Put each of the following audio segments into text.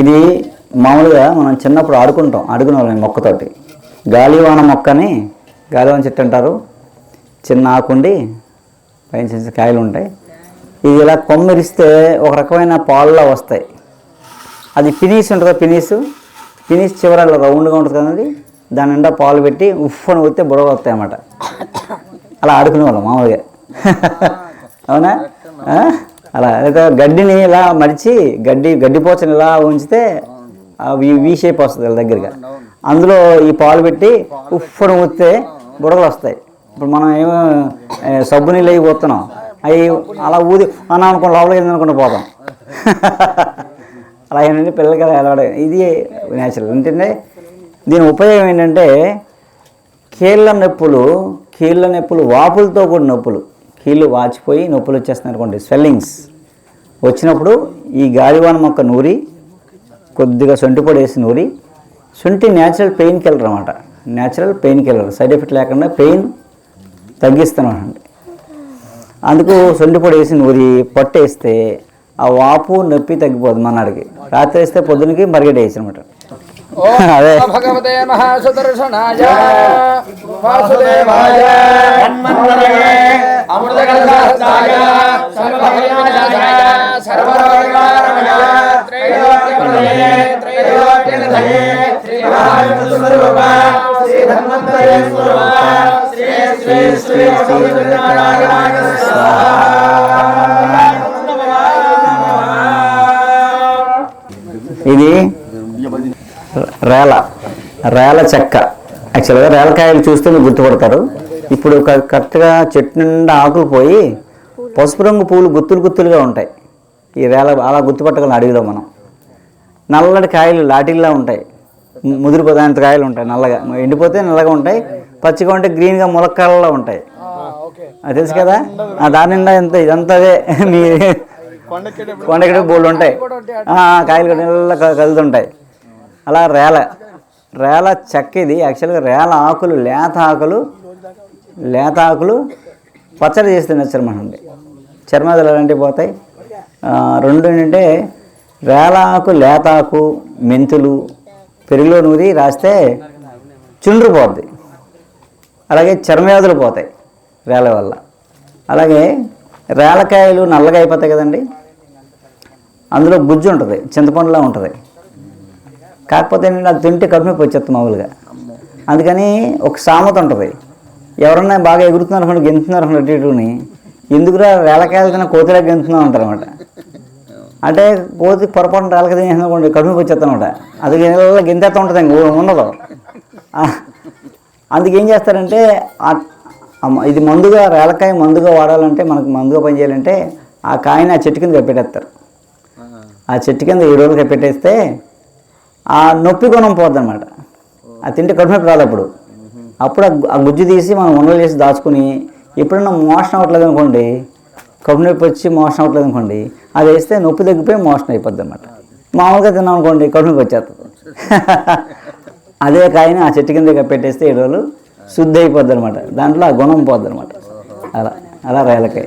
ఇది మామూలుగా మనం చిన్నప్పుడు ఆడుకుంటాం ఆడుకునే వాళ్ళం మొక్కతోటి. గాలివాన మొక్కని గాలివాన చెట్టు అంటారు. చిన్న ఆకుండి పైన చిన్న కాయలు ఉంటాయి. ఇది ఇలా కొమ్మిరిస్తే ఒక రకమైన పాలులా వస్తాయి. అది పినీస్ ఉంటుంది కదా పినీస్ పినీస్ చివర ఇలా రౌండ్గా ఉంటుంది కదండి. దాని నిండా పాలు పెట్టి ఉఫ్ అని వస్తే బుడగ వస్తాయి అన్నమాట. అలా ఆడుకునే వాళ్ళం మామూలుగా. అవునా? అలా అయితే గడ్డిని ఇలా మడిచి గడ్డి గడ్డి పోచని ఇలా ఉంచితే వి షేప్ వస్తుంది వాళ్ళ దగ్గరగా. అందులో ఈ పాలు పెట్టి ఉఫ్ అని ఊస్తే బుడగలు వస్తాయి. ఇప్పుడు మనం ఏమో సబ్బు నీళ్ళు అవి పోతున్నాం అవి అలా ఊది అని అనుకుని లోపలికి అనుకుంటూ పోతాం. అలా ఏంటంటే పిల్లలకి అలా అలవాటు. ఇది న్యాచురల్ ఏంటంటే దీని ఉపయోగం ఏంటంటే కీళ్ళ నొప్పులు కీళ్ళ నొప్పులు వాపులతో కూడిన నొప్పులు. కీళ్ళు వాచిపోయి నొప్పులు వచ్చేస్తున్నాయి అనుకోండి. స్వెల్లింగ్స్. వచ్చినప్పుడు ఈ గాలివాన మొక్క నూరి కొద్దిగా సొంటి పొడి వేసి నూరి సొంటి న్యాచురల్ పెయిన్ కిల్లర్ అనమాట natural pain killer side effect లేకుండా పెయిన్ తగ్గిస్తానండి అందుకు సొంటి పొడి వేసి నూరి పట్టేస్తే ఆ వాపు నొప్పి తగ్గిపోతుంది మన్నాడికి. రాత్రి వేస్తే పొద్దునకి మరిగేట వేసి అనమాట అదే. భగవతే మహాసుదర్శనాయ వాసుదేవాయ. సర్వభయాయ సర్వరోగారమయ త్రైలోక్యమయ శ్రీ మహావిష్ణుస్వరూప శ్రీ స్వరూప శ్రీ శ్రీ శ్రీ ఇది రేల రేల చెక్క. యాక్చువల్గా రేలకాయలు చూస్తే మీరు గుర్తుపడతారు. ఇప్పుడు క- కరెక్ట్గా చెట్టు నిండా ఆకులు పోయి పసుపు రంగు పూలు గుత్తులు గుత్తులుగా ఉంటాయి. ఈ రేల అలా గుర్తుపట్టగలం అడవిలో మనం. నల్లటి కాయలు లాటిల్లా ఉంటాయి. ము- ముదిరిపోతే కాయలు ఉంటాయి నల్లగా. ఎండిపోతే నల్లగా ఉంటాయి. పచ్చిగా ఉంటే గ్రీన్గా ములక్కాయలలో ఉంటాయి. అది తెలుసు కదా? ఆ దాని నిండా ఎంత ఇదంతా అదే. మీ కొండకి బోళ్ళు ఉంటాయి. ఆ, కాయలు కూడా కదులుతుంటాయి. అలా రేల. రేల చెక్క ఇది. యాక్చువల్గా రేల ఆకులు లేత ఆకులు లేత ఆకులు పచ్చడి చేస్తే అండి. చర్మదలు అలాంటివి పోతాయి? రెండు ఏంటంటే వేలాకు లేతాకు మెంతులు పెరుగులో నూరి రాస్తే చుండ్రు పోద్ది. అలాగే చర్మవ్యాధులు పోతాయి రేల వల్ల. అలాగే రేలకాయలు నల్లగా అయిపోతాయి కదండి. అందులో గుజ్జు ఉంటుంది చింతపండులా ఉంటుంది. కాకపోతే ఏంటంటే అది తింటే కడుపు నొప్పి వచ్చేస్తుంది మామూలుగా. అందుకని ఒక సామెత ఉంటుంది ఎవరన్నా బాగా ఎగురుతున్నారు అనుకోండి గెంతున్నారు అనుకోండి అటు ఇటుని. ఎందుకురా రేలకాయలు తిన్న కోతిలా గెంతున్నాం అంటారు అనమాట అంటే కోతి పొరపాటున రేలకాయ తినేసినప్పుడు కడుపు నొప్పి వచ్చేస్తాను అనమాట అది గెంతేస్తూ ఉంటుంది ఇంక ఉండదు. ఆ, అందుకు ఏం చేస్తారంటే ఆ- ఆ ఇది మందుగా రేలకాయ మందుగా వాడాలంటే మనకు మందుగా పనిచేయాలంటే ఆ కాయని ఆ చెట్టు కింద కప్పెట్టేస్తారు. ఆ చెట్టు కింద ఈ రోజులు కప్పెట్టేస్తే ఆ నొప్పి గుణం పోద్ది అనమాట అది తింటే కడుపు నొప్పి రాదు అప్పుడు. అప్పుడు ఆ గుజ్జు తీసి మనం ఉండలు చేసి దాచుకుని ఎప్పుడైనా మోషన్ అవ్వట్లేదు అనుకోండి కడుపు నొప్పి వచ్చి మోషన్ అవ్వట్లేదు అనుకోండి అది వేస్తే నొప్పి తగ్గిపోయి మోషన్ అయిపోద్ది అనమాట మామూలుగా తిన్నాం అనుకోండి కడుపు నొప్పి వచ్చేస్తుంది. అదే కాయని ఆ చెట్టు కింద పెట్టేస్తే ఏడు రోజులు శుద్ధి అయిపోద్ది అనమాట దాంట్లో ఆ గుణం పోద్ది అనమాట అలా అలా రేలకాయ.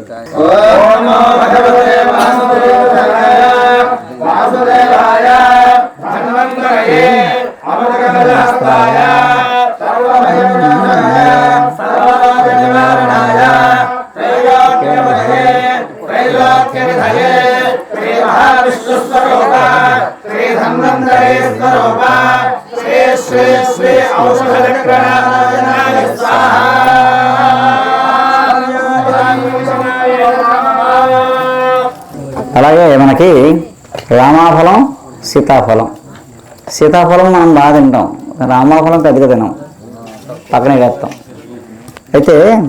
అలాగే మనకి రామాఫలం సీతాఫలం. సీతాఫలం మనం బాగా తింటాం. రామాఫలం పెద్దగా తినాం. పక్కనే వేస్తాం. అయితే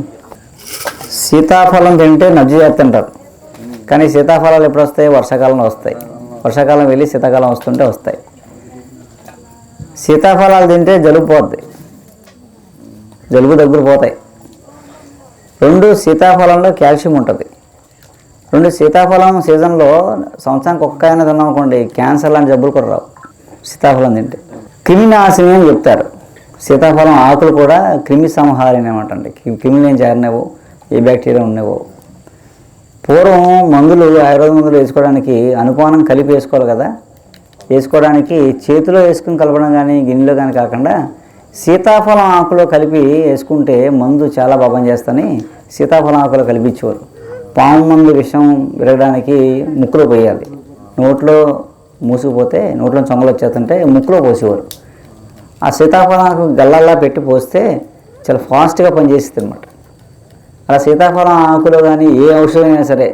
సీతాఫలం తింటే నజ్జు చేస్తుంటారు. కానీ సీతాఫలాలు ఎప్పుడు వస్తాయి వర్షాకాలంలో వస్తాయి. వర్షాకాలం వెళ్ళి శీతాకాలం వస్తుంటే వస్తాయి. సీతాఫలాలు తింటే జలుబు పోద్ది. జలుబు దగ్గర పోతాయి. రెండు సీతాఫలంలో కాల్షియం ఉంటుంది. రెండు సీతాఫలం సీజన్లో సంవత్సరానికి ఒక్క అయినా తిన్నాం అనుకోండి క్యాన్సర్ లాంటి జబ్బులు కూడా రావు. సీతాఫలం తింటే. క్రిమినాశిని అని చెప్తారు. సీతాఫలం ఆకులు కూడా క్రిమి సంహారిణి అనమాట అండి. క్రిమిలు ఏం చేరినవో ఏ బ్యాక్టీరియా ఉన్నవో పూర్వం మందులు ఆయుర్వేద మందులు వేసుకోవడానికి అనుపానం కలిపి వేసుకోవాలి కదా. వేసుకోవడానికి చేతిలో వేసుకుని కలపడం కానీ గిన్నెలో కానీ కాకుండా సీతాఫలం ఆకులో కలిపి వేసుకుంటే మందు చాలా బాగా చేస్తాని సీతాఫలం ఆకులో కలిపించేవారు పాము మందు విషం విరగడానికి ముక్కులో పోయాలి. నోట్లో మూసుకుపోతే నోట్లో చొంగలు వచ్చేస్తుంటే ముక్కులో పోసేవారు. ఆ సీతాఫలం ఆకు గల్లల్లా పెట్టి పోస్తే చాలా ఫాస్ట్గా పనిచేస్తుంది అనమాట అలా సీతాఫలం ఆకులో కానీ ఏ ఔషధమైనా సరే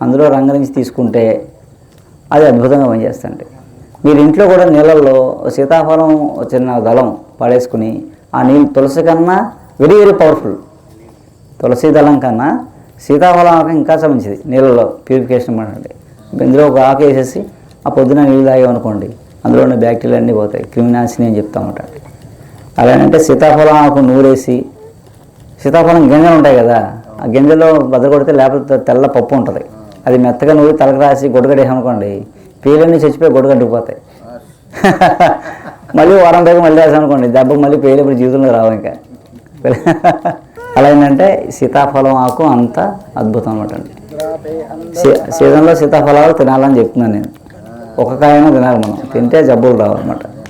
అందులో రంగరించి తీసుకుంటే అది అద్భుతంగా పనిచేస్తుంది మీరు ఇంట్లో కూడా నీళ్ళల్లో సీతాఫలం చిన్న దళం పడేసుకుని ఆ నీళ్ళు తులసి కన్నా వెరీ వెరీ పవర్ఫుల్. తులసి దళం కన్నా సీతాఫలం ఆకు ఇంకా చాలా మంచిది నీళ్ళలో ప్యూరిఫికేషన్ పడండి. ఇందులో ఒక ఆకు వేసేసి ఆ పొద్దున నీళ్ళు తాగామనుకోండి అందులో ఉన్న బ్యాక్టీరియా అన్నీ పోతాయి. క్రిమినాశిని అని చెప్తామట అలానంటే సీతాఫలం ఆకు నూరేసి సీతాఫలం గింజలు ఉంటాయి కదా ఆ గింజలో కొడితే లేకపోతే తెల్ల పప్పు ఉంటుంది. అది మెత్తగా నూరి తలకు రాసి గొడగడేసామనుకోండి పేలన్నీ చచ్చిపోయి గొడగడ్డిపోతాయి మళ్ళీ వారం రోజులు మళ్ళీ వేసామనుకోండి దెబ్బకు మళ్ళీ పేలు ఇప్పుడు జీవితంలో రావు ఇంకా. అలా ఏంటంటే సీతాఫలం ఆకు అంత అద్భుతం అనమాట అండి. సీ- సీజన్లో సీతాఫలాలు తినాలని చెప్తున్నాను నేను. ఒక కాయన తినాలి మనం. తింటే జబ్బులు రావు అనమాట